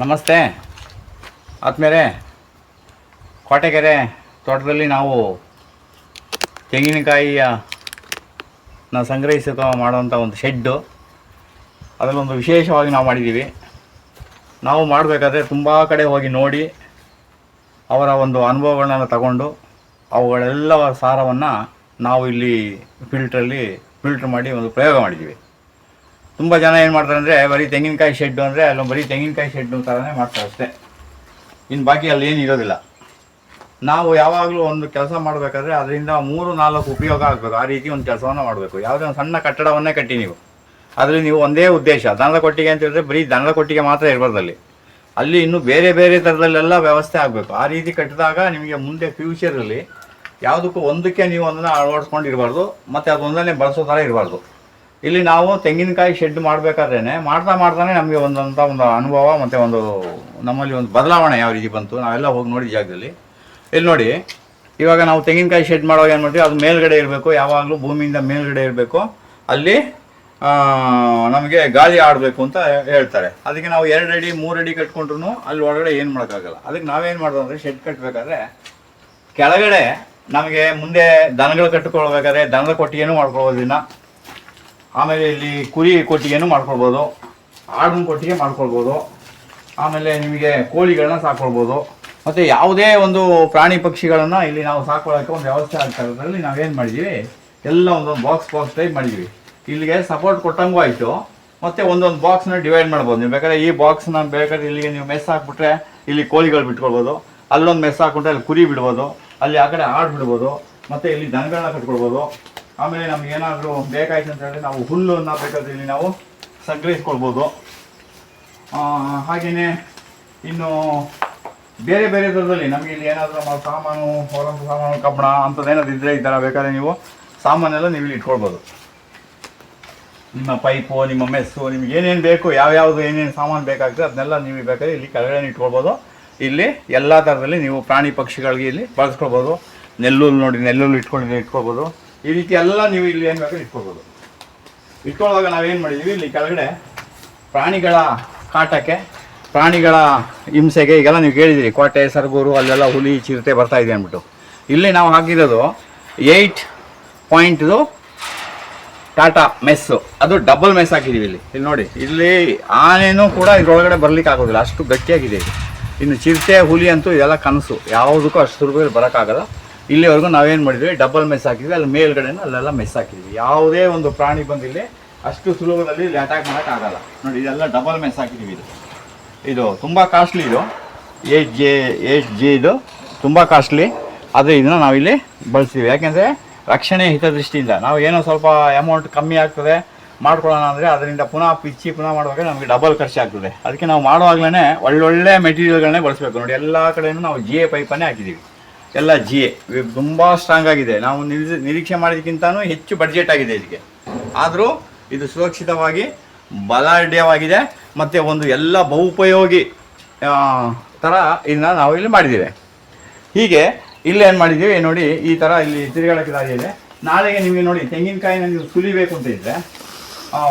ನಮಸ್ತೆ. ಆದ್ಮೇಲೆ ಕೋಟೆಕೆರೆ ತೋಟದಲ್ಲಿ ನಾವು ತೆಂಗಿನಕಾಯಿಯ ನಾವು ಸಂಗ್ರಹಿಸಿದ ಮಾಡುವಂಥ ಒಂದು ಶೆಡ್ಡು. ಅದರಲ್ಲೊಂದು ವಿಶೇಷವಾಗಿ ನಾವು ಮಾಡಿದ್ದೀವಿ. ನಾವು ಮಾಡಬೇಕಾದ್ರೆ ತುಂಬ ಕಡೆ ಹೋಗಿ ನೋಡಿ, ಅವರ ಒಂದು ಅನುಭವಗಳನ್ನ ತಗೊಂಡು ಅವುಗಳೆಲ್ಲ ಸಾರವನ್ನು ನಾವು ಇಲ್ಲಿ ಫಿಲ್ಟ್ರಲ್ಲಿ ಫಿಲ್ಟ್ರ್ ಮಾಡಿ ಒಂದು ಪ್ರಯೋಗ ಮಾಡಿದ್ದೀವಿ. ತುಂಬ ಜನ ಏನು ಮಾಡ್ತಾರೆ ಅಂದರೆ ಬರೀ ತೆಂಗಿನಕಾಯಿ ಶೆಡ್ಡು ಅಂದರೆ ಅಲ್ಲೊಂದು ಬರೀ ತೆಂಗಿನಕಾಯಿ ಶೆಡ್ಡು ಥರನೇ ಮಾಡ್ತಾರೆ ಅಷ್ಟೇ. ಇನ್ನು ಬಾಕಿ ಅಲ್ಲಿ ಏನು ಇರೋದಿಲ್ಲ. ನಾವು ಯಾವಾಗಲೂ ಒಂದು ಕೆಲಸ ಮಾಡಬೇಕಾದ್ರೆ ಅದರಿಂದ ಮೂರು, ನಾಲ್ಕು ಉಪಯೋಗ ಆಗಬೇಕು. ಆ ರೀತಿ ಒಂದು ಕೆಲಸವನ್ನು ಮಾಡಬೇಕು. ಯಾವುದೇ ಒಂದು ಸಣ್ಣ ಕಟ್ಟಡವನ್ನೇ ಕಟ್ಟಿ ನೀವು. ಅದರಲ್ಲಿ ನೀವು ಒಂದೇ ಉದ್ದೇಶ. ದನದ ಕೊಟ್ಟಿಗೆ ಅಂತ ಹೇಳಿದ್ರೆ ಬರೀ ದನದ ಕೊಟ್ಟಿಗೆ ಮಾತ್ರ ಇರಬಾರ್ದಲ್ಲಿ ಅಲ್ಲಿ. ಇನ್ನು ಬೇರೆ ಬೇರೆ ಥರದಲ್ಲೆಲ್ಲ ವ್ಯವಸ್ಥೆ ಆಗಬೇಕು. ಆ ರೀತಿ ಕಟ್ಟಿದಾಗ ನಿಮಗೆ ಮುಂದೆ ಫ್ಯೂಚರಲ್ಲಿ ಯಾವುದಕ್ಕೂ ಒಂದಕ್ಕೆ ನೀವು ಅದನ್ನು ಅಳವಡಿಸ್ಕೊಂಡಿರಬಾರ್ದು. ಮತ್ತು ಅದೊಂದನ್ನೇ ಬಳಸೋ ಥರ ಇರಬಾರ್ದು. ಇಲ್ಲಿ ನಾವು ತೆಂಗಿನಕಾಯಿ ಶೆಡ್ ಮಾಡಬೇಕಾದ್ರೇ ಮಾಡ್ತಾ ಮಾಡ್ತಾನೆ ನಮಗೆ ಒಂದಂಥ ಒಂದು ಅನುಭವ ಮತ್ತು ಒಂದು ನಮ್ಮಲ್ಲಿ ಒಂದು ಬದಲಾವಣೆ ಯಾವ ರೀತಿ ಬಂತು, ನಾವೆಲ್ಲ ಹೋಗಿ ನೋಡಿ ಜಾಗದಲ್ಲಿ. ಇಲ್ಲಿ ನೋಡಿ, ಇವಾಗ ನಾವು ತೆಂಗಿನಕಾಯಿ ಶೆಡ್ ಮಾಡುವಾಗ ಏನು ಮಾಡ್ತೀವಿ, ಅದು ಮೇಲ್ಗಡೆ ಇರಬೇಕು, ಯಾವಾಗಲೂ ಭೂಮಿಯಿಂದ ಮೇಲ್ಗಡೆ ಇರಬೇಕು. ಅಲ್ಲಿ ನಮಗೆ ಗಾಳಿ ಆಡಬೇಕು ಅಂತ ಹೇಳ್ತಾರೆ. ಅದಕ್ಕೆ ನಾವು ಎರಡು ಅಡಿ, ಮೂರು ಅಡಿ ಕಟ್ಕೊಂಡ್ರು ಅಲ್ಲಿ ಒಳಗಡೆ ಏನು ಮಾಡೋಕ್ಕಾಗಲ್ಲ. ಅದಕ್ಕೆ ನಾವೇನು ಮಾಡೋದು ಅಂದರೆ ಶೆಡ್ ಕಟ್ಟಬೇಕಾದ್ರೆ ಕೆಳಗಡೆ ನಮಗೆ ಮುಂದೆ ದನಗಳು ಕಟ್ಟಿಕೊಳ್ಬೇಕಾದ್ರೆ ದನದ ಕೊಟ್ಟಿಗೆನೂ ಮಾಡ್ಕೊಳ್ಬೋದು ಇದನ್ನ ಆಮೇಲೆ ಇಲ್ಲಿ ಕುರಿ ಕೊಟ್ಟಿಗೆನೂ ಮಾಡ್ಕೊಳ್ಬೋದು, ಆಡಿನ ಕೊಟ್ಟಿಗೆ ಮಾಡ್ಕೊಳ್ಬೋದು, ಆಮೇಲೆ ನಿಮಗೆ ಕೋಳಿಗಳನ್ನ ಸಾಕೊಳ್ಬೋದು. ಮತ್ತು ಯಾವುದೇ ಒಂದು ಪ್ರಾಣಿ ಪಕ್ಷಿಗಳನ್ನು ಇಲ್ಲಿ ನಾವು ಸಾಕೊಳ್ಳೋಕ್ಕೆ ಒಂದು ವ್ಯವಸ್ಥೆ ಆಗ್ತಾ ಇರೋದ್ರಲ್ಲಿ ನಾವೇನು ಮಾಡಿದ್ದೀವಿ ಎಲ್ಲ ಒಂದೊಂದು ಬಾಕ್ಸ್ ಬಾಕ್ಸ್ ಟೈಪ್ ಮಾಡಿದ್ದೀವಿ ಇಲ್ಲಿಗೆ ಸಪೋರ್ಟ್ ಕೊಟ್ಟಂಗೂ ಆಯಿತು. ಮತ್ತು ಒಂದೊಂದು ಬಾಕ್ಸ್ನ ಡಿವೈಡ್ ಮಾಡ್ಬೋದು. ನೀವು ಬೇಕಾದ್ರೆ ಈ ಬಾಕ್ಸ್ನ ಬೇಕಾದ್ರೆ ಇಲ್ಲಿಗೆ ನೀವು ಮೆಸ್ ಹಾಕ್ಬಿಟ್ರೆ ಇಲ್ಲಿ ಕೋಳಿಗಳು ಬಿಟ್ಕೊಳ್ಬೋದು. ಅಲ್ಲೊಂದು ಮೆಸ್ ಹಾಕ್ಬಿಟ್ರೆ ಅಲ್ಲಿ ಕುರಿ ಬಿಡ್ಬೋದು. ಅಲ್ಲಿ ಆ ಕಡೆ ಆಡು ಬಿಡ್ಬೋದು. ಮತ್ತು ಇಲ್ಲಿ ದನಗಳನ್ನ ಕಟ್ಕೊಳ್ಬೋದು. ಆಮೇಲೆ ನಮ್ಗೆ ಏನಾದರೂ ಬೇಕಾಯ್ತು ಅಂತ ಹೇಳಿದ್ರೆ ನಾವು ಹುಲ್ಲನ್ನು ಬೇಕಾದ್ರೆ ಇಲ್ಲಿ ನಾವು ಸಂಗ್ರಹಿಸ್ಕೊಳ್ಬೋದು. ಹಾಗೆಯೇ ಇನ್ನು ಬೇರೆ ಬೇರೆ ಥರದಲ್ಲಿ ನಮಗೆ ಇಲ್ಲಿ ಏನಾದರೂ ನಾವು ಸಾಮಾನು ಹೊರ ಸಾಮಾನು, ಕಬ್ಬಣ ಅಂಥದ್ದು ಏನಾದ್ರು ಇದ್ದರೆ ಇದ್ದಾರೆ ಬೇಕಾದ್ರೆ ನೀವು ಸಾಮಾನೆಲ್ಲ ನೀವು ಇಲ್ಲಿ ಇಟ್ಕೊಳ್ಬೋದು. ನಿಮ್ಮ ಪೈಪು, ನಿಮ್ಮ ಮೆಸ್ಸು, ನಿಮ್ಗೆ ಏನೇನು ಬೇಕು, ಯಾವ್ಯಾವುದು ಏನೇನು ಸಾಮಾನು ಬೇಕಾಗ್ತದೆ ಅದನ್ನೆಲ್ಲ ನೀವು ಬೇಕಾದ್ರೆ ಇಲ್ಲಿ ಕೆಳಗಡೆ ಇಟ್ಕೊಳ್ಬೋದು. ಇಲ್ಲಿ ಎಲ್ಲ ಥರದಲ್ಲಿ ನೀವು ಪ್ರಾಣಿ ಪಕ್ಷಿಗಳಿಗೆ ಇಲ್ಲಿ ಬಳಸ್ಕೊಳ್ಬೋದು. ನೆಲ್ಲೂರು ನೋಡಿ ನೆಲ್ಲೂರು ಇಟ್ಕೊಂಡಿದ್ರೆ ಇಟ್ಕೊಳ್ಬೋದು. ಈ ರೀತಿ ಎಲ್ಲ ನೀವು ಇಲ್ಲಿ ಏನು ಬೇಕಾದ್ರೆ ಇಟ್ಕೊಳ್ಬೋದು ಇಟ್ಕೊಳ್ಳುವಾಗ ನಾವೇನು ಮಾಡಿದ್ದೀವಿ ಇಲ್ಲಿ ಕೆಳಗಡೆ ಪ್ರಾಣಿಗಳ ಕಾಟಕ್ಕೆ, ಪ್ರಾಣಿಗಳ ಹಿಂಸೆಗೆ ಈಗೆಲ್ಲ ನೀವು ಕೇಳಿದ್ದೀರಿ ಕೋಟೆ, ಸರ್ಗೂರು, ಅಲ್ಲೆಲ್ಲ ಹುಲಿ, ಚಿರತೆ ಬರ್ತಾ ಇದೆ ಅಂದ್ಬಿಟ್ಟು. ಇಲ್ಲಿ ನಾವು ಹಾಕಿರೋದು ಏಯ್ಟ್ ಪಾಯಿಂಟ್ದು ಟಾಟಾ ಮೆಸ್ಸು ಅದು ಡಬಲ್ ಮೆಸ್ ಹಾಕಿದ್ದೀವಿ ಇಲ್ಲಿ. ಇಲ್ಲಿ ನೋಡಿ, ಇಲ್ಲಿ ಆನೆನೂ ಕೂಡ ಇದರೊಳಗಡೆ ಬರ್ಲಿಕ್ಕೆ ಆಗೋದಿಲ್ಲ. ಅಷ್ಟು ಗಟ್ಟಿಯಾಗಿದೆ ಇನ್ನು ಚಿರತೆ, ಹುಲಿ ಅಂತೂ ಇದೆಲ್ಲ ಕನಸು. ಯಾವುದಕ್ಕೂ ಅಷ್ಟು ಸುಲಭದಲ್ಲಿ ಬರೋಕ್ಕಾಗಲ್ಲ. ಇಲ್ಲಿವರೆಗೂ ನಾವೇನು ಮಾಡಿದ್ವಿ? ಡಬಲ್ ಮೆಸ್ ಹಾಕಿದ್ವಿ. ಅಲ್ಲಿ ಮೇಲ್ಗಡೆನೂ ಅಲ್ಲೆಲ್ಲ ಮೆಸ್ ಹಾಕಿದ್ವಿ. ಯಾವುದೇ ಒಂದು ಪ್ರಾಣಿ ಬಂದಿಲ್ಲಿ ಅಷ್ಟು ಸುಲಭದಲ್ಲಿ ಇಲ್ಲಿ ಅಟ್ಯಾಕ್ ಮಾಡೋಕ್ಕಾಗಲ್ಲ ನೋಡಿ, ಇದೆಲ್ಲ ಡಬಲ್ ಮೆಸ್ ಹಾಕಿದ್ದೀವಿ ಇದು. ಇದು ತುಂಬ ಕಾಸ್ಟ್ಲಿ ಇದು. ಏಟ್ ಜಿ ಏಟ್ ಜಿ ಇದು ತುಂಬ ಕಾಸ್ಟ್ಲಿ ಆದರೆ ಇದನ್ನು ನಾವಿಲ್ಲಿ ಬಳಸ್ತೀವಿ. ಯಾಕೆಂದರೆ ರಕ್ಷಣೆ ಹಿತದೃಷ್ಟಿಯಿಂದ ನಾವು ಏನೋ ಸ್ವಲ್ಪ ಅಮೌಂಟ್ ಕಮ್ಮಿ ಆಗ್ತದೆ, ಮಾಡ್ಕೊಳ್ಳೋಣ ಅಂದರೆ ಅದರಿಂದ ಪುನಃ ಪಿಚ್ಚಿ ಪುನಃ ಮಾಡುವಾಗ ನಮಗೆ ಡಬಲ್ ಖರ್ಚಾಗ್ತದೆ ಅದಕ್ಕೆ ನಾವು ಮಾಡುವಾಗಲೇ ಒಳ್ಳೊಳ್ಳೆ ಮೆಟೀರಿಯಲ್ಗಳನ್ನೇ ಬಳಸಬೇಕು. ನೋಡಿ, ಎಲ್ಲ ಕಡೆಯೂ ನಾವು ಜಿ ಎ ಪೈಪನ್ನೇ ಹಾಕಿದ್ದೀವಿ. ಎಲ್ಲ ಜಿ ಎ. ತುಂಬ ಸ್ಟ್ರಾಂಗ್ ಆಗಿದೆ. ನಾವು ನಿರೀ- ನಿರೀಕ್ಷೆ ಮಾಡೋದಕ್ಕಿಂತನೂ ಹೆಚ್ಚು ಬಡ್ಜೆಟ್ ಆಗಿದೆ ಇದಕ್ಕೆ ಆದರೂ ಇದು ಸುರಕ್ಷಿತವಾಗಿ ಬಲಾಢ್ಯವಾಗಿದೆ. ಮತ್ತು ಒಂದು ಎಲ್ಲ ಬಹುಪಯೋಗಿ ಥರ ಇದನ್ನ ನಾವು ಇಲ್ಲಿ ಮಾಡಿದ್ದೀವಿ. ಹೀಗೆ ಇಲ್ಲಿ ಏನು ಮಾಡಿದ್ದೀವಿ ನೋಡಿ, ಈ ಥರ ಇಲ್ಲಿ ತಿರುಗಾಡಕ್ಕೆ ದಾರಿ ಇದೆ. ನಾಳೆಗೆ ನಿಮಗೆ ನೋಡಿ, ತೆಂಗಿನಕಾಯಿನ ನೀವು ಸುಲಿಬೇಕು ಅಂತ ಇದ್ದರೆ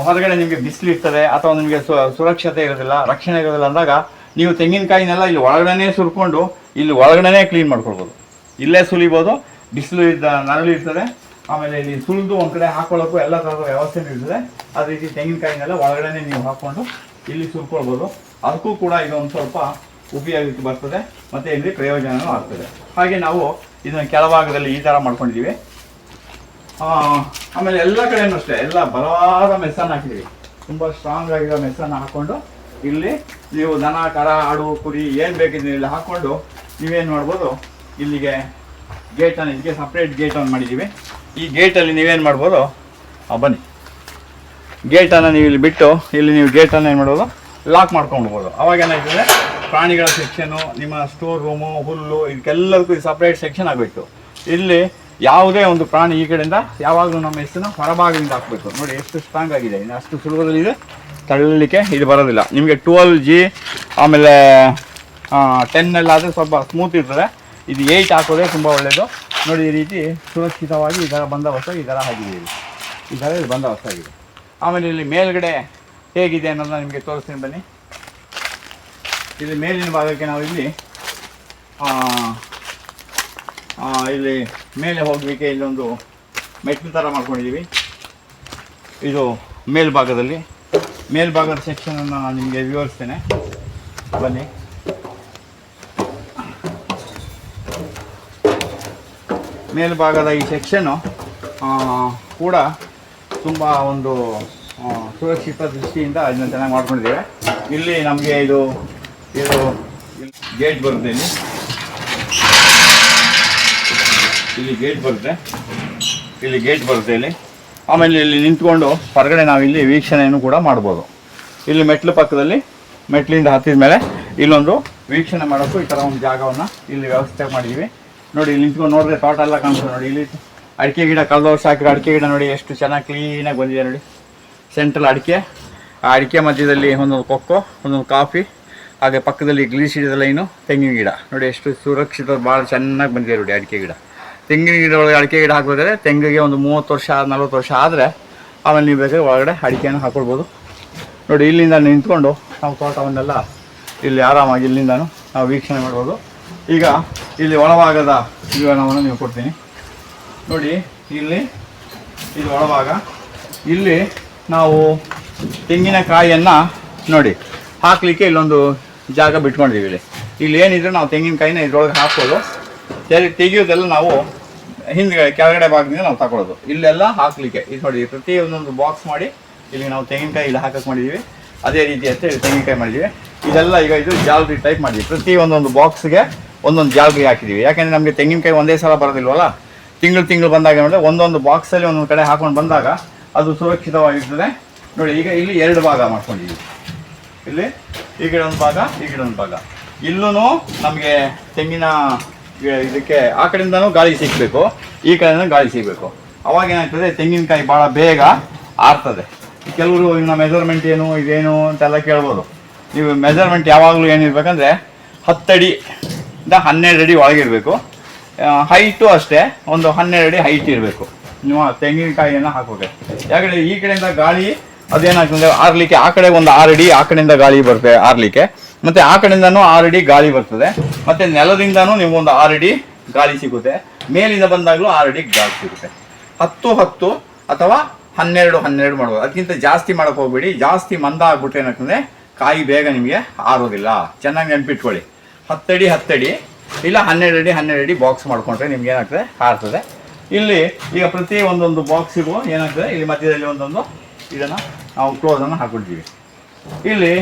ಹೊರಗಡೆ ನಿಮಗೆ ಬಿಸಿಲು ಇರ್ತದೆ, ಅಥವಾ ನಿಮಗೆ ಸುರಕ್ಷತೆ ಇರೋದಿಲ್ಲ, ರಕ್ಷಣೆ ಇರೋದಿಲ್ಲ ಅಂದಾಗ, ನೀವು ತೆಂಗಿನಕಾಯಿನೆಲ್ಲ ಇಲ್ಲಿ ಒಳಗಡೆ ಸುರ್ಕೊಂಡು, ಇಲ್ಲಿ ಒಳಗಡೆ ಕ್ಲೀನ್ ಮಾಡ್ಕೊಳ್ಬೋದು. ಇಲ್ಲೇ ಸುಲಿಬೋದು, ಬಿಸಿಲು ಇದ್ದ ನರಳು ಇರ್ತದೆ. ಆಮೇಲೆ ಇಲ್ಲಿ ಸುಲಿದು ಒಂದು ಕಡೆ ಹಾಕೊಳ್ಳೋಕ್ಕೂ ಎಲ್ಲ ಥರದ ವ್ಯವಸ್ಥೆ ಇರ್ತದೆ. ಅದೇ ರೀತಿ ತೆಂಗಿನಕಾಯಿನೆಲ್ಲ ಒಳಗಡೆ ನೀವು ಹಾಕ್ಕೊಂಡು ಇಲ್ಲಿ ಸುಲ್ಕೊಳ್ಬೋದು. ಅದಕ್ಕೂ ಕೂಡ ಇದೊಂದು ಸ್ವಲ್ಪ ಉಪಯೋಗಕ್ಕೆ ಬರ್ತದೆ, ಮತ್ತು ಇಲ್ಲಿ ಪ್ರಯೋಜನವೂ ಆಗ್ತದೆ. ಹಾಗೆ ನಾವು ಇದನ್ನು ಕೆಳಭಾಗದಲ್ಲಿ ಈ ಥರ ಮಾಡ್ಕೊಂಡಿದ್ದೀವಿ ಆಮೇಲೆ ಎಲ್ಲ ಕಡೆನೂ ಅಷ್ಟೇ, ಎಲ್ಲ ಬಲವಾದ ಮೆಸ್ಸನ್ನು ಹಾಕಿದ್ದೀವಿ ತುಂಬ ಸ್ಟ್ರಾಂಗ್ ಆಗಿರೋ ಮೆಸ್ಸನ್ನು ಹಾಕ್ಕೊಂಡು ಇಲ್ಲಿ ನೀವು ದನ, ಕರ, ಆಡು, ಕುರಿ ಏನು ಬೇಕಿದ್ರೆ ಇಲ್ಲಿ ಹಾಕ್ಕೊಂಡು ನೀವೇನು ಮಾಡ್ಬೋದು, ಇಲ್ಲಿಗೆ ಗೇಟನ್ನು ಇದಕ್ಕೆ ಸಪ್ರೇಟ್ ಗೇಟನ್ನು ಮಾಡಿದ್ದೀವಿ. ಈ ಗೇಟಲ್ಲಿ ನೀವೇನು ಮಾಡ್ಬೋದು? ಬನ್ನಿ. ಗೇಟನ್ನು ನೀವು ಇಲ್ಲಿ ಬಿಟ್ಟು ಇಲ್ಲಿ ನೀವು ಗೇಟನ್ನು ಏನು ಮಾಡ್ಬೋದು? ಲಾಕ್ ಮಾಡ್ಕೊಂಡ್ಬೋದು. ಅವಾಗ ಏನಾಗ್ತದೆ? ಪ್ರಾಣಿಗಳ ಸೆಕ್ಷನು ನಿಮ್ಮ ಸ್ಟೋರ್ ರೂಮು ಹುಲ್ಲು, ಇದಕ್ಕೆಲ್ಲದಕ್ಕೂ ಸಪ್ರೇಟ್ ಸೆಕ್ಷನ್ ಆಗಬೇಕು. ಇಲ್ಲಿ ಯಾವುದೇ ಒಂದು ಪ್ರಾಣಿ ಈ ಕಡೆಯಿಂದ ಯಾವಾಗಲೂ ನಮ್ಮ ಹೆಸರನ್ನ ಹೊರಭಾಗದಿಂದ ಹಾಕಬೇಕು. ನೋಡಿ, ಎಷ್ಟು ಸ್ಟ್ರಾಂಗ್ ಆಗಿದೆ. ಇನ್ನು ಅಷ್ಟು ಸುಲಭದಲ್ಲಿ ಇದೆ ತಳ್ಳಲಿಕ್ಕೆ ಇದು ಬರೋದಿಲ್ಲ. ನಿಮಗೆ ಟ್ವೆಲ್ ಜಿ ಆಮೇಲೆ ಟೆನ್ನಲ್ಲಾದರೆ ಸ್ವಲ್ಪ ಸ್ಮೂತ್ ಇರ್ತದೆ. ಇದು ಏಯ್ಟ್ ಹಾಕೋದೇ ತುಂಬ ಒಳ್ಳೆಯದು ನೋಡಿ ಈ ರೀತಿ ಸುರಕ್ಷಿತವಾಗಿ ಈ ಥರ ಬಂದೋಬಸ್ತಾಗಿ ಈ ಥರ ಹಾಕಿದ್ದೀವಿ ಈ ಥರ ಇದು ಬಂದೋಬಸ್ತಾಗಿದೆ ಆಮೇಲೆ ಇಲ್ಲಿ ಮೇಲ್ಗಡೆ ಹೇಗಿದೆ ಅನ್ನೋದನ್ನ ನಿಮಗೆ ತೋರಿಸ್ತೀನಿ ಬನ್ನಿ. ಇಲ್ಲಿ ಮೇಲಿನ ಭಾಗಕ್ಕೆ ನಾವು ಇಲ್ಲಿ ಇಲ್ಲಿ ಮೇಲೆ ಹೋಗಲಿಕ್ಕೆ ಇಲ್ಲೊಂದು ಮೆಟ್ಲು ಥರ ಮಾಡ್ಕೊಂಡಿದ್ದೀವಿ ಇದು ಮೇಲ್ಭಾಗದಲ್ಲಿ. ಮೇಲ್ಭಾಗದ ಸೆಕ್ಷನನ್ನು ನಾನು ನಿಮಗೆ ವಿವರಿಸ್ತೇನೆ. ಬನ್ನಿ. ಮೇಲ್ಭಾಗದ ಈ ಸೆಕ್ಷನ್ನು ಕೂಡ ತುಂಬ ಒಂದು ಸುರಕ್ಷಿತ ದೃಷ್ಟಿಯಿಂದ ಅದನ್ನ ಚೆನ್ನಾಗಿ ಮಾಡ್ಕೊಂಡಿದ್ದೇವೆ. ಇಲ್ಲಿ ನಮಗೆ ಇದು ಇದು ಗೇಟ್ ಬರುತ್ತೆ ಇಲ್ಲಿ. ಇಲ್ಲಿ ಗೇಟ್ ಬರುತ್ತೆ. ಇಲ್ಲಿ ಗೇಟ್ ಬರುತ್ತೆ ಇಲ್ಲಿ. ಆಮೇಲೆ ಇಲ್ಲಿ ನಿಂತ್ಕೊಂಡು ಹೊರಗಡೆ ನಾವು ಇಲ್ಲಿ ವೀಕ್ಷಣೆಯನ್ನು ಕೂಡ ಮಾಡ್ಬೋದು. ಇಲ್ಲಿ ಮೆಟ್ಲು ಪಕ್ಕದಲ್ಲಿ, ಮೆಟ್ಲಿಂದ ಹತ್ತಿದ ಮೇಲೆ ಇಲ್ಲೊಂದು ವೀಕ್ಷಣೆ ಮಾಡೋಕ್ಕೂ ಈ ಥರ ಒಂದು ಜಾಗವನ್ನು ಇಲ್ಲಿ ವ್ಯವಸ್ಥೆ ಮಾಡಿದ್ದೀವಿ ನೋಡಿ ಇಲ್ಲಿ ನಿಂತ್ಕೊಂಡು ನೋಡಿದ್ರೆ ತೋಟ ಎಲ್ಲ ಕಾಣ್ತದೆ ನೋಡಿ ಇಲ್ಲಿ. ಅಡಿಕೆ ಗಿಡ ಕಳೆದ ವರ್ಷ ಹಾಕಿರೋ ಅಡಿಕೆ ಗಿಡ ನೋಡಿ ಎಷ್ಟು ಚೆನ್ನಾಗಿ ಕ್ಲೀನಾಗಿ ಬಂದಿದೆ ನೋಡಿ. ಸೆಂಟ್ರಲ್ ಅಡಿಕೆ. ಆ ಅಡಿಕೆ ಮಧ್ಯದಲ್ಲಿ ಒಂದೊಂದು ಕೊಕ್ಕೋ, ಒಂದೊಂದು ಕಾಫಿ, ಹಾಗೆ ಪಕ್ಕದಲ್ಲಿ ಗ್ಲೀಸಿಡದ ಲೈನು ತೆಂಗಿನ ಗಿಡ. ನೋಡಿ ಎಷ್ಟು ಸುರಕ್ಷಿತ, ಭಾಳ ಚೆನ್ನಾಗಿ ಬಂದಿದೆ ನೋಡಿ ಅಡಿಕೆ ಗಿಡ. ತೆಂಗಿನ ಗಿಡ ಒಳಗೆ ಅಡಿಕೆ ಗಿಡ ಹಾಕಬೇಕಾದ್ರೆ ತೆಂಗಿಗೆ ಒಂದು ಮೂವತ್ತು ವರ್ಷ, ನಲ್ವತ್ತು ವರ್ಷ ಆದರೆ ಆಮೇಲೆ ನೀವು ಬೇಕಾದ್ರೆ ಒಳಗಡೆ ಅಡಿಕೆಯನ್ನು ಹಾಕೊಳ್ಬೋದು. ನೋಡಿ ಇಲ್ಲಿಂದ ನಿಂತ್ಕೊಂಡು ನಾವು ತೋಟವನ್ನೆಲ್ಲ ಇಲ್ಲಿ ಆರಾಮಾಗಿ ಇಲ್ಲಿಂದ ನಾವು ವೀಕ್ಷಣೆ ಮಾಡ್ಬೋದು. ಈಗ ಇಲ್ಲಿ ಒಳಭಾಗದ ವಿವರಣವನ್ನು ನೀವು ಕೊಡ್ತೀನಿ. ನೋಡಿ, ಇಲ್ಲಿ ಇದು ಒಳಭಾಗ. ಇಲ್ಲಿ ನಾವು ತೆಂಗಿನಕಾಯಿಯನ್ನು ನೋಡಿ, ಹಾಕಲಿಕ್ಕೆ ಇಲ್ಲೊಂದು ಜಾಗ ಬಿಟ್ಕೊಂಡಿದ್ದೀವಿ ಇಲ್ಲಿ. ಇಲ್ಲಿ ಏನಿದ್ರೆ ನಾವು ತೆಂಗಿನಕಾಯಿನ ಇದ್ರೊಳಗೆ ಹಾಕೋದು ತೆಗಿಯೋದೆಲ್ಲ ನಾವು ಹಿಂದ್ಗಡೆ, ಕೆಳಗಡೆ ಭಾಗದಿಂದ ನಾವು ತಗೊಳ್ಳೋದು. ಇಲ್ಲೆಲ್ಲ ಹಾಕಲಿಕ್ಕೆ. ಇದು ನೋಡಿ ಪ್ರತಿ ಒಂದೊಂದು ಬಾಕ್ಸ್ ಮಾಡಿ ಇಲ್ಲಿ ನಾವು ತೆಂಗಿನಕಾಯಿ ಇಲ್ಲಿ ಹಾಕಕ್ಕೆ ಮಾಡಿದ್ದೀವಿ. ಅದೇ ರೀತಿ ಅಂತ ತೆಂಗಿನಕಾಯಿ ಮಾಡಿದ್ದೀವಿ. ಇದೆಲ್ಲ ಈಗ ಇದು ಜಾಲ್ರಿ ಟೈಪ್ ಮಾಡಿದ್ವಿ ಪ್ರತಿ ಒಂದೊಂದು ಬಾಕ್ಸ್ಗೆ ಒಂದೊಂದು ಜಾಲ್ರಿ ಹಾಕಿದ್ದೀವಿ. ಯಾಕೆಂದರೆ ನಮಗೆ ತೆಂಗಿನಕಾಯಿ ಒಂದೇ ಸಲ ಬರೋದಿಲ್ವಲ್ಲ? ತಿಂಗಳು ತಿಂಗಳು ಬಂದಾಗ ನೋಡಿದ್ರೆ ಒಂದೊಂದು ಬಾಕ್ಸಲ್ಲಿ ಒಂದೊಂದು ಕಡೆ ಹಾಕೊಂಡು ಬಂದಾಗ ಅದು ಸುರಕ್ಷಿತವಾಗಿರ್ತದೆ. ನೋಡಿ, ಈಗ ಇಲ್ಲಿ ಎರಡು ಭಾಗ ಮಾಡ್ಕೊಂಡಿದ್ದೀವಿ. ಇಲ್ಲಿ, ಈ ಕಡೆ ಒಂದು ಭಾಗ, ಈ ಕಡೆ ಒಂದು ಭಾಗ. ಇಲ್ಲೂ ನಮಗೆ ತೆಂಗಿನ ಇದಕ್ಕೆ ಆ ಕಡೆಯಿಂದನೂ ಗಾಳಿ ಸಿಗಬೇಕು, ಈ ಕಡೆಯಿಂದ ಗಾಳಿ ಸಿಗಬೇಕು. ಅವಾಗ ಏನಾಗ್ತದೆ, ತೆಂಗಿನಕಾಯಿ ಭಾಳ ಬೇಗ ಆರ್ತದೆ. ಕೆಲವರು ಇನ್ನು ಮೆಜರ್ಮೆಂಟ್ ಏನು, ಇದೇನು ಅಂತೆಲ್ಲ ಕೇಳ್ಬೋದು. ನೀವು ಮೆಜರ್ಮೆಂಟ್ ಯಾವಾಗಲೂ ಏನಿರ್ಬೇಕಂದ್ರೆ ಹತ್ತಡಿ ಇಂದ ಹನ್ನೆರಡು ಅಡಿ ಒಳಗಿರಬೇಕು ಹೈಟು ಅಷ್ಟೇ, ಒಂದು ಹನ್ನೆರಡು ಅಡಿ ಹೈಟ್ ಇರಬೇಕು. ನೀವು ತೆಂಗಿನಕಾಯಿಯನ್ನು ಹಾಕೋಬೇಕು ಯಾಕಂದರೆ ಈ ಕಡೆಯಿಂದ ಗಾಳಿ ಅದೇನಾಗ್ತದೆ, ಆರ್ಲಿಕ್ಕೆ ಆ ಕಡೆ ಒಂದು ಆರು ಅಡಿ, ಆ ಕಡೆಯಿಂದ ಗಾಳಿ ಬರುತ್ತೆ ಆರ್ಲಿಕ್ಕೆ. ಮತ್ತೆ ಆ ಕಡೆಯಿಂದನೂ ಆರು ಅಡಿ ಗಾಳಿ ಬರ್ತದೆ. ಮತ್ತೆ ನೆಲದಿಂದನೂ ನೀವು ಒಂದು ಆರು ಅಡಿ ಗಾಳಿ ಸಿಗುತ್ತೆ. ಮೇಲಿಂದ ಬಂದಾಗಲೂ ಆರು ಅಡಿ ಗಾಳಿ ಸಿಗುತ್ತೆ. ಹತ್ತು ಹತ್ತು ಅಥವಾ ಹನ್ನೆರಡು ಹನ್ನೆರಡು ಮಾಡ್ಬೋದು. ಅದಕ್ಕಿಂತ ಜಾಸ್ತಿ ಮಾಡೋಕ್ಕೆ ಹೋಗ್ಬೇಡಿ. ಜಾಸ್ತಿ ಮಂದ ಆಗ್ಬಿಟ್ರೆ ಏನಾಗ್ತದೆ, ಕಾಯಿ ಬೇಗ ನಿಮಗೆ ಆರೋದಿಲ್ಲ. ಚೆನ್ನಾಗಿ ನೆನ್ಪಿಟ್ಕೊಳ್ಳಿ. ಹತ್ತಡಿ ಹತ್ತಡಿ. ಇಲ್ಲ, ಹನ್ನೆರಡು ಅಡಿ ಹನ್ನೆರಡು ಅಡಿ ಬಾಕ್ಸ್ ಮಾಡ್ಕೊಂಡ್ರೆ ನಿಮ್ಗೆ ಏನಾಗ್ತದೆ? ಹಾರ್ತದೆ ಇಲ್ಲಿ ಈಗ ಪ್ರತಿ ಒಂದೊಂದು ಬಾಕ್ಸಿಗೂ ಏನಾಗ್ತದೆ? ಇಲ್ಲಿ ಮಧ್ಯದಲ್ಲಿ ಒಂದೊಂದು ಇದನ್ನು ನಾವು ಕ್ಲೋಸನ್ನು ಹಾಕೊಳ್ತೀವಿ. ಇಲ್ಲಿ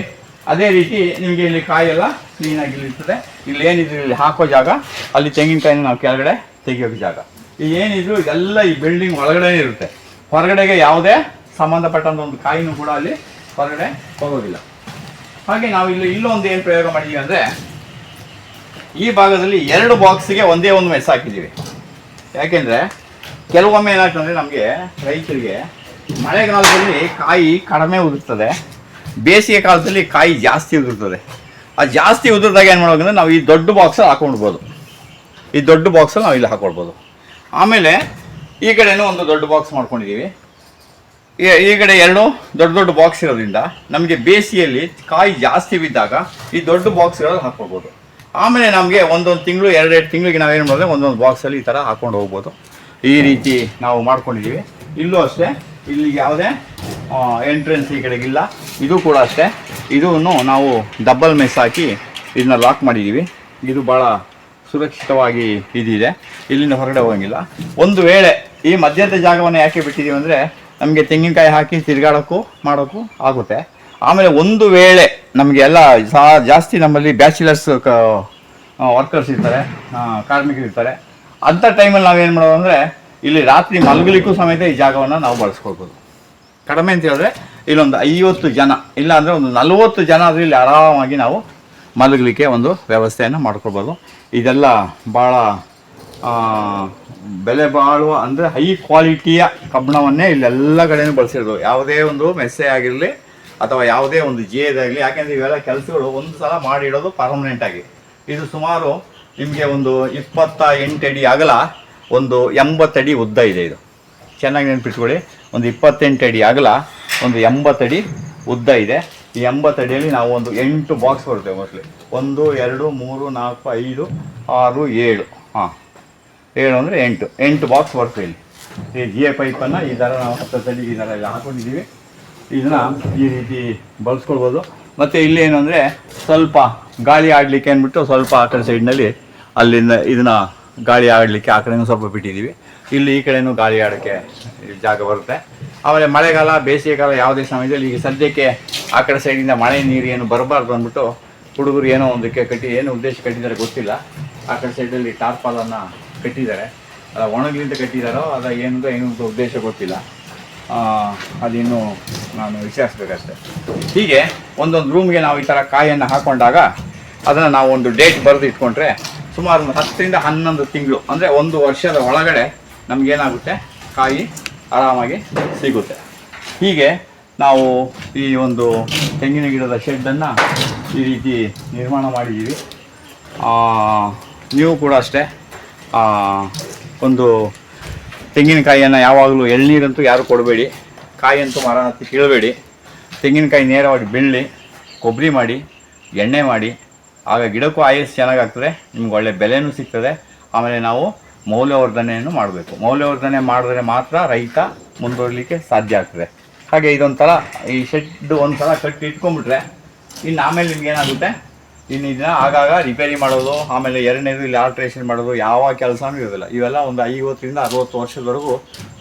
ಅದೇ ರೀತಿ ನಿಮಗೆ ಇಲ್ಲಿ ಕಾಯೆಲ್ಲ ಕ್ಲೀನಾಗಿ ಇಲ್ಲಿ ಇರ್ತದೆ. ಇಲ್ಲಿ ಏನಿದ್ರು ಇಲ್ಲಿ ಹಾಕೋ ಜಾಗ, ಅಲ್ಲಿ ತೆಂಗಿನಕಾಯಿನ ನಾವು ಕೆಳಗಡೆ ತೆಗಿಯೋಕೆ ಜಾಗ. ಈಗ ಏನಿದ್ರು ಇದೆಲ್ಲ ಈ ಬಿಲ್ಡಿಂಗ್ ಒಳಗಡೆ ಇರುತ್ತೆ. ಹೊರಗಡೆಗೆ ಯಾವುದೇ ಸಂಬಂಧಪಟ್ಟಂಥ ಒಂದು ಕಾಯಿನೂ ಕೂಡ ಅಲ್ಲಿ ಹೊರಗಡೆ ಹೋಗೋದಿಲ್ಲ. ಹಾಗೆ ನಾವು ಇಲ್ಲಿ ಇಲ್ಲೊಂದು ಏನು ಪ್ರಯೋಗ ಮಾಡಿದ್ದೀವಿ ಅಂದರೆ ಈ ಭಾಗದಲ್ಲಿ ಎರಡು ಬಾಕ್ಸಿಗೆ ಒಂದೇ ಒಂದು ಮೆಸ್ ಹಾಕಿದ್ದೀವಿ. ಯಾಕೆಂದರೆ ಕೆಲವೊಮ್ಮೆ ಏನಾಗ್ತದೆ ನಮಗೆ ರೈತರಿಗೆ ಮಳೆಗಾಲದಲ್ಲಿ ಕಾಯಿ ಕಡಿಮೆ ಉದುರ್ತದೆ, ಬೇಸಿಗೆ ಕಾಲದಲ್ಲಿ ಕಾಯಿ ಜಾಸ್ತಿ ಉದುರ್ತದೆ. ಆ ಜಾಸ್ತಿ ಉದುರಿದಾಗ ಏನು ಮಾಡೋದಂದ್ರೆ ನಾವು ಈ ದೊಡ್ಡ ಬಾಕ್ಸಲ್ಲಿ ಹಾಕೊಂಡ್ಬೋದು. ಈ ದೊಡ್ಡ ಬಾಕ್ಸಲ್ಲಿ ನಾವು ಇಲ್ಲಿ ಹಾಕೊಳ್ಬೋದು. ಆಮೇಲೆ ಈ ಕಡೆನೂ ಒಂದು ದೊಡ್ಡ ಬಾಕ್ಸ್ ಮಾಡ್ಕೊಂಡಿದ್ದೀವಿ. ಈ- ಈ ಕಡೆ ಎರಡು ದೊಡ್ಡ ದೊಡ್ಡ ಬಾಕ್ಸ್ ಇರೋದ್ರಿಂದ ನಮಗೆ ಬೇಸಿಗೆಯಲ್ಲಿ ಕಾಯಿ ಜಾಸ್ತಿ ಬಿದ್ದಾಗ ಈ ದೊಡ್ಡ ಬಾಕ್ಸ್ಗಳಲ್ಲಿ ಹಾಕ್ಕೊಳ್ಬೋದು ಆಮೇಲೆ ನಮಗೆ ಒಂದೊಂದು ತಿಂಗಳು, ಎರಡೆರಡು ತಿಂಗಳಿಗೆ ನಾವೇನು ಮಾಡಿದ್ರೆ ಒಂದೊಂದು ಬಾಕ್ಸಲ್ಲಿ ಈ ಥರ ಹಾಕ್ಕೊಂಡು ಹೋಗ್ಬೋದು. ಈ ರೀತಿ ನಾವು ಮಾಡ್ಕೊಂಡಿದ್ದೀವಿ ಇಲ್ಲೂ ಅಷ್ಟೇ, ಇಲ್ಲಿ ಯಾವುದೇ ಎಂಟ್ರೆನ್ಸ್ ಈ ಕಡೆಗಿಲ್ಲ ಇದು ಕೂಡ ಅಷ್ಟೇ. ಇದೂ ನಾವು ಡಬ್ಬಲ್ ಮೆಸ್ ಹಾಕಿ ಇದನ್ನ ಲಾಕ್ ಮಾಡಿದ್ದೀವಿ ಇದು ಭಾಳ ಸುರಕ್ಷಿತವಾಗಿ ಇದಿದೆ. ಇಲ್ಲಿಂದ ಹೊರಗಡೆ ಹೋಗಂಗಿಲ್ಲ. ಒಂದು ವೇಳೆ ಈ ಮಧ್ಯದ ಜಾಗವನ್ನು ಯಾಕೆ ಬಿಟ್ಟಿದ್ದೀವಿ ಅಂದರೆ, ನಮಗೆ ತೆಂಗಿನಕಾಯಿ ಹಾಕಿ ತಿರುಗಾಡೋಕ್ಕೂ, ಮಾಡೋಕ್ಕೂ ಆಗುತ್ತೆ. ಆಮೇಲೆ ಒಂದು ವೇಳೆ ನಮಗೆ ಎಲ್ಲ ಸಾ ಜಾಸ್ತಿ ನಮ್ಮಲ್ಲಿ ಬ್ಯಾಚುಲರ್ಸ್ ಕ ವರ್ಕರ್ಸ್ ಇರ್ತಾರೆ ಕಾರ್ಮಿಕರು ಇರ್ತಾರೆ. ಅಂಥ ಟೈಮಲ್ಲಿ ನಾವೇನು ಮಾಡೋದು ಅಂದರೆ, ಇಲ್ಲಿ ರಾತ್ರಿ ಮಲಗಲಿಕ್ಕೂ ಸಮೇತ ಈ ಜಾಗವನ್ನು ನಾವು ಬಳಸ್ಕೊಳ್ಬೋದು. ಕಡಿಮೆ ಅಂತ ಹೇಳಿದ್ರೆ ಇಲ್ಲೊಂದು ಐವತ್ತು ಜನ, ಇಲ್ಲ ಅಂದರೆ ಒಂದು ನಲವತ್ತು ಜನ ಆದರೆ ಇಲ್ಲಿ ಆರಾಮಾಗಿ ನಾವು ಮಲಗಲಿಕ್ಕೆ ಒಂದು ವ್ಯವಸ್ಥೆಯನ್ನು ಮಾಡ್ಕೊಳ್ಬೋದು. ಇದೆಲ್ಲ ಭಾಳ ಬೆಲೆ ಬಾಳುವ ಅಂದರೆ ಹೈ ಕ್ವಾಲಿಟಿಯ ಕಬ್ಬಣವನ್ನೇ ಇಲ್ಲೆಲ್ಲ ಕಡೆಯೂ ಬಳಸಿರೋದು. ಯಾವುದೇ ಒಂದು ಮೆಸ್ಸೆ ಆಗಿರಲಿ ಅಥವಾ ಯಾವುದೇ ಒಂದು ಜಿ ಎದಾಗಲಿ ಯಾಕೆಂದರೆ ಇವೆಲ್ಲ ಕೆಲಸಗಳು ಒಂದು ಸಲ ಮಾಡಿಡೋದು ಪರ್ಮನೆಂಟ್ ಆಗಿ. ಇದು ಸುಮಾರು ನಿಮಗೆ ಒಂದು ಇಪ್ಪತ್ತ ಎಂಟು ಅಡಿ ಅಗಲ, ಒಂದು ಎಂಬತ್ತಡಿ ಉದ್ದ ಇದೆ ಇದು. ಚೆನ್ನಾಗಿ ನೆನಪಿಟ್ಕೊಳ್ಳಿ, ಒಂದು ಇಪ್ಪತ್ತೆಂಟು ಅಡಿ ಅಗಲ, ಒಂದು ಎಂಬತ್ತಡಿ ಉದ್ದ ಇದೆ. ಈ ಎಂಬತ್ತು ಅಡಿಯಲ್ಲಿ ನಾವು ಒಂದು ಎಂಟು ಬಾಕ್ಸ್ ಬರ್ತೇವೆ ಮೋಸ್ಟ್ಲಿ ಒಂದು, ಎರಡು, ಮೂರು, ನಾಲ್ಕು, ಐದು, ಆರು, ಏಳು. ಹಾಂ. ಏಳು ಅಂದರೆ ಎಂಟು. ಎಂಟು ಬಾಕ್ಸ್ ಬರ್ತವೆ ಇಲ್ಲಿ. ಈ ಜಿ ಎ ಪೈಪನ್ನು ಈ ಥರ ನಾವು ಹತ್ತಡಿ ಈ ಥರ ಎಲ್ಲ ಹಾಕೊಂಡಿದ್ದೀವಿ. ಇದನ್ನು ಈ ರೀತಿ ಬಳಸ್ಕೊಳ್ಬೋದು. ಮತ್ತು ಇಲ್ಲಿ ಏನಂದ್ರೆ ಸ್ವಲ್ಪ ಗಾಳಿ ಆಡಲಿಕ್ಕೆ ಅಂದ್ಬಿಟ್ಟು ಸ್ವಲ್ಪ ಆ ಕಡೆ ಸೈಡ್ನಲ್ಲಿ ಅಲ್ಲಿಂದ ಇದನ್ನು ಗಾಳಿ ಆಡಲಿಕ್ಕೆ ಆ ಕಡೆನೂ ಸ್ವಲ್ಪ ಬಿಟ್ಟಿದ್ದೀವಿ ಇಲ್ಲಿ ಈ ಕಡೆನೂ ಗಾಳಿ ಆಡೋಕ್ಕೆ ಜಾಗ ಬರುತ್ತೆ. ಆಮೇಲೆ ಮಳೆಗಾಲ, ಬೇಸಿಗೆಗಾಲ ಯಾವುದೇ ಸಮಯದಲ್ಲಿ ಈಗ ಸದ್ಯಕ್ಕೆ ಆ ಕಡೆ ಸೈಡಿಂದ ಮಳೆ ನೀರು ಏನು ಬರಬಾರ್ದು ಅಂದ್ಬಿಟ್ಟು ಹುಡುಗರು ಏನೋ ಒಂದಕ್ಕೆ ಕಟ್ಟಿ, ಏನು ಉದ್ದೇಶ ಕಟ್ಟಿದ್ದಾರೆ ಗೊತ್ತಿಲ್ಲ. ಆ ಕಡೆ ಸೈಡಲ್ಲಿ ಟಾರ್ಪಾಲನ್ನು ಕಟ್ಟಿದ್ದಾರೆ. ಅದ ಕಟ್ಟಿದಾರೋ, ಅದ ಏನಂತ ಏನು ಉದ್ದೇಶ ಗೊತ್ತಿಲ್ಲ. ಅದಿನ್ನು ನಾನು ವಿಚಾರಿಸ್ಬೇಕಷ್ಟೆ. ಹೀಗೆ ಒಂದೊಂದು ರೂಮ್ಗೆ ನಾವು ಈ ಥರ ಕಾಯನ್ನು ಹಾಕೊಂಡಾಗ ಅದನ್ನು ನಾವು ಒಂದು ಡೇಟ್ ಬರೆದು ಇಟ್ಕೊಂಡ್ರೆ ಸುಮಾರು ಒಂದು ಹತ್ತರಿಂದ ಹನ್ನೊಂದು ತಿಂಗಳು, ಅಂದರೆ ಒಂದು ವರ್ಷದ ಒಳಗಡೆ ನಮಗೇನಾಗುತ್ತೆ? ಕಾಯಿ ಆರಾಮಾಗಿ ಸಿಗುತ್ತೆ. ಹೀಗೆ ನಾವು ಈ ಒಂದು ತೆಂಗಿನ ಗಿಡದ ಶೆಡ್ಡನ್ನು ಈ ರೀತಿ ನಿರ್ಮಾಣ ಮಾಡಿದ್ದೀವಿ. ನೀವು ಕೂಡ ಅಷ್ಟೇ ಒಂದು ತೆಂಗಿನಕಾಯಿಯನ್ನು ಯಾವಾಗಲೂ ಎಳ್ನೀರಂತೂ ಯಾರು ಕೊಡಬೇಡಿ. ಕಾಯಿಯಂತೂ ಮರ ಹತ್ತಿ ಕೀಳಬೇಡಿ ತೆಂಗಿನಕಾಯಿ ನೇರವಾಗಿ ಬೆಳ್ಳಿ, ಕೊಬ್ಬರಿ ಮಾಡಿ, ಎಣ್ಣೆ ಮಾಡಿ, ಆಗ ಗಿಡಕ್ಕೂ ಆಯಸ್ಸು ಚೆನ್ನಾಗಾಗ್ತದೆ, ನಿಮ್ಗೆ ಒಳ್ಳೆ ಬೆಲೆನೂ ಸಿಗ್ತದೆ. ಆಮೇಲೆ ನಾವು ಮೌಲ್ಯವರ್ಧನೆಯನ್ನು ಮಾಡಬೇಕು. ಮೌಲ್ಯವರ್ಧನೆ ಮಾಡಿದ್ರೆ ಮಾತ್ರ ರೈತ ಮುಂದುವರಲಿಕ್ಕೆ ಸಾಧ್ಯ ಆಗ್ತದೆ. ಹಾಗೆ ಇದೊಂಥರ ಈ ಶೆಡ್ ಒಂದ್ಸಲ ಕಟ್ಟಿ ಇಟ್ಕೊಂಡ್ಬಿಟ್ರೆ ಇನ್ನು ಆಮೇಲೆ ನಿಮ್ಗೆ ಏನಾಗುತ್ತೆ? ಇನ್ನು ಇದನ್ನ ಆಗಾಗ ರಿಪೇರಿ ಮಾಡೋದು, ಆಮೇಲೆ ಎರಡನೇದು ಇಲ್ಲಿ ಆಲ್ಟ್ರೇಷನ್ ಮಾಡೋದು, ಯಾವ ಕೆಲಸನೂ ಇರೋದಿಲ್ಲ. ಇವೆಲ್ಲ ಒಂದು ಐವತ್ತರಿಂದ ಅರವತ್ತು ವರ್ಷದವರೆಗೂ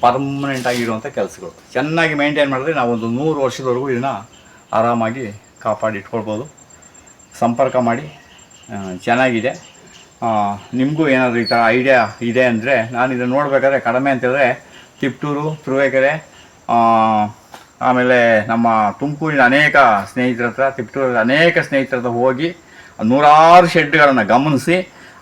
ಪರ್ಮನೆಂಟ್ ಆಗಿರುವಂಥ ಕೆಲಸಗಳು. ಚೆನ್ನಾಗಿ ಮೇಂಟೈನ್ ಮಾಡಿದ್ರೆ ನಾವು ಒಂದು ನೂರು ವರ್ಷದವರೆಗೂ ಇದನ್ನು ಆರಾಮಾಗಿ ಕಾಪಾಡಿಟ್ಕೊಳ್ಬೋದು ಸಂಪರ್ಕ ಮಾಡಿ ಚೆನ್ನಾಗಿದೆ. ನಿಮಗೂ ಏನಾದರೂ ಈ ಥರ ಐಡಿಯಾ ಇದೆ ಅಂದರೆ ನಾನು ಇದನ್ನು ನೋಡಬೇಕಾದ್ರೆ ಕಡಿಮೆ ಅಂತಂದರೆ ತಿಪ್ಟೂರು, ತುರುವೇಕೆರೆ ಆಮೇಲೆ ನಮ್ಮ ತುಮಕೂರಿನ ಅನೇಕ ಸ್ನೇಹಿತರ ಹತ್ರ, ತಿಪ್ಟೂರಲ್ಲಿ ಅನೇಕ ಸ್ನೇಹಿತರ ಹತ್ರ ಹೋಗಿ ನೂರಾರು ಶೆಡ್ಗಳನ್ನು ಗಮನಿಸಿ,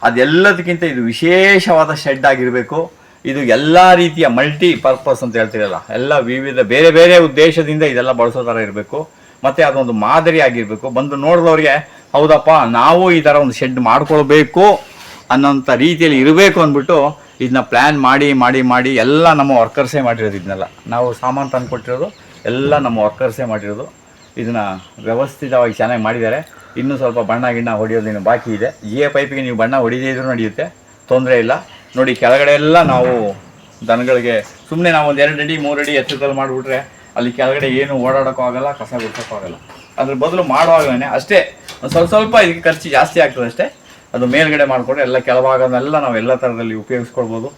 ಅದೆಲ್ಲದಕ್ಕಿಂತ ಇದು ವಿಶೇಷವಾದ ಶೆಡ್ ಆಗಿರಬೇಕು. ಇದು ಎಲ್ಲ ರೀತಿಯ ಮಲ್ಟಿ ಪರ್ಪಸ್ ಅಂತ ಹೇಳ್ತೀರಲ್ಲ, ಎಲ್ಲ ವಿವಿಧ ಬೇರೆ ಬೇರೆ ಉದ್ದೇಶದಿಂದ ಇದೆಲ್ಲ ಬಳಸೋ ಥರ ಇರಬೇಕು. ಮತ್ತು ಅದೊಂದು ಮಾದರಿ ಆಗಿರಬೇಕು. ಬಂದು ನೋಡಿದವ್ರಿಗೆ, ಹೌದಪ್ಪ, ನಾವು ಈ ಥರ ಒಂದು ಶೆಡ್ ಮಾಡ್ಕೊಳ್ಬೇಕು ಅನ್ನೋಂಥ ರೀತಿಯಲ್ಲಿ ಇರಬೇಕು ಅಂದ್ಬಿಟ್ಟು ಇದನ್ನ ಪ್ಲ್ಯಾನ್ ಮಾಡಿ ಮಾಡಿ ಮಾಡಿ ಎಲ್ಲ ನಮ್ಮ ವರ್ಕರ್ಸೇ ಮಾಡಿರೋದು ಇದನ್ನೆಲ್ಲ. ನಾವು ಸಾಮಾನು ತಂದು ಕೊಟ್ಟಿರೋದು ಎಲ್ಲ ನಮ್ಮ ವರ್ಕರ್ಸೇ ಮಾಡಿರೋದು. ಇದನ್ನ ವ್ಯವಸ್ಥಿತವಾಗಿ ಚೆನ್ನಾಗಿ ಮಾಡಿದ್ದಾರೆ. ಇನ್ನೂ ಸ್ವಲ್ಪ ಬಣ್ಣ ಗಿಣ್ಣ ಹೊಡೆಯೋದೇನು ಬಾಕಿ ಇದೆ. ಜಿ ಎ ಪೈಪಿಗೆ ನೀವು ಬಣ್ಣ ಹೊಡಿದೇ ಇದ್ರೂ ನಡೆಯುತ್ತೆ. ತೊಂದರೆ ಇಲ್ಲ. ನೋಡಿ, ಕೆಳಗಡೆ ಎಲ್ಲ ನಾವು ದನಗಳಿಗೆ ಸುಮ್ಮನೆ ನಾವು ಒಂದು ಎರಡು ಅಡಿ, ಮೂರು ಅಡಿ ಎತ್ತರದಲ್ಲಿ ಮಾಡಿಬಿಟ್ರೆ ಅಲ್ಲಿ ಕೆಳಗಡೆ ಏನು ಓಡಾಡೋಕ್ಕೂ ಆಗೋಲ್ಲ, ಕಸ ಗುಡ್ಸೋಕ್ಕೂ ಆಗೋಲ್ಲ. ಅದ್ರ ಬದಲು ಮಾಡುವಾಗಲೇ ಅಷ್ಟೇ, ಒಂದು ಸ್ವಲ್ಪ ಸ್ವಲ್ಪ ಇದಕ್ಕೆ ಖರ್ಚು ಜಾಸ್ತಿ ಆಗ್ತದೆ ಅಷ್ಟೇ. ಅದು ಮೇಲ್ಗಡೆ ಮಾಡಿಕೊಂಡ್ರೆ ಎಲ್ಲ ಕೆಳಭಾಗನೆಲ್ಲ ನಾವು ಎಲ್ಲ ಥರದಲ್ಲಿ ಉಪಯೋಗಿಸ್ಕೊಳ್ಬೋದು.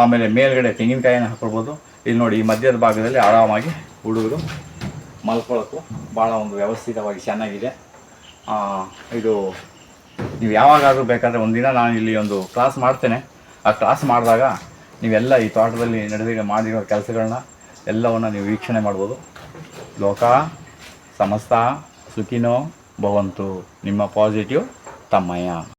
ಆಮೇಲೆ ಮೇಲ್ಗಡೆ ತೆಂಗಿನಕಾಯಿನ ಹಾಕ್ಕೊಳ್ಬೋದು ಇಲ್ಲಿ ನೋಡಿ, ಈ ಮಧ್ಯದ ಭಾಗದಲ್ಲಿ ಆರಾಮಾಗಿ ಹುಡುಗರು ಮಲ್ಕೊಳ್ಳೋಕ್ಕೂ ಭಾಳ ಒಂದು ವ್ಯವಸ್ಥಿತವಾಗಿ ಚೆನ್ನಾಗಿದೆ. ಇದು ನೀವು ಯಾವಾಗಾದರೂ ಬೇಕಾದರೆ ಒಂದಿನ ನಾನು ಇಲ್ಲಿ ಒಂದು ಕ್ಲಾಸ್ ಮಾಡ್ತೇನೆ. ಆ ಕ್ಲಾಸ್ ಮಾಡಿದಾಗ ನೀವೆಲ್ಲ ಈ ತೋಟದಲ್ಲಿ ನಡೆದಿರೋ ಮಾಡಿರೋ ಕೆಲಸಗಳನ್ನ ಎಲ್ಲವನ್ನು ನೀವು ವೀಕ್ಷಣೆ ಮಾಡ್ಬೋದು. ಲೋಕ, ಸಮಸ್ತ, ಸುಖಿನೋ, ಭವಂತು, ನಿಮ್ಮ ಪಾಸಿಟಿವ್ ತಮ್ಮಯ್ಯ.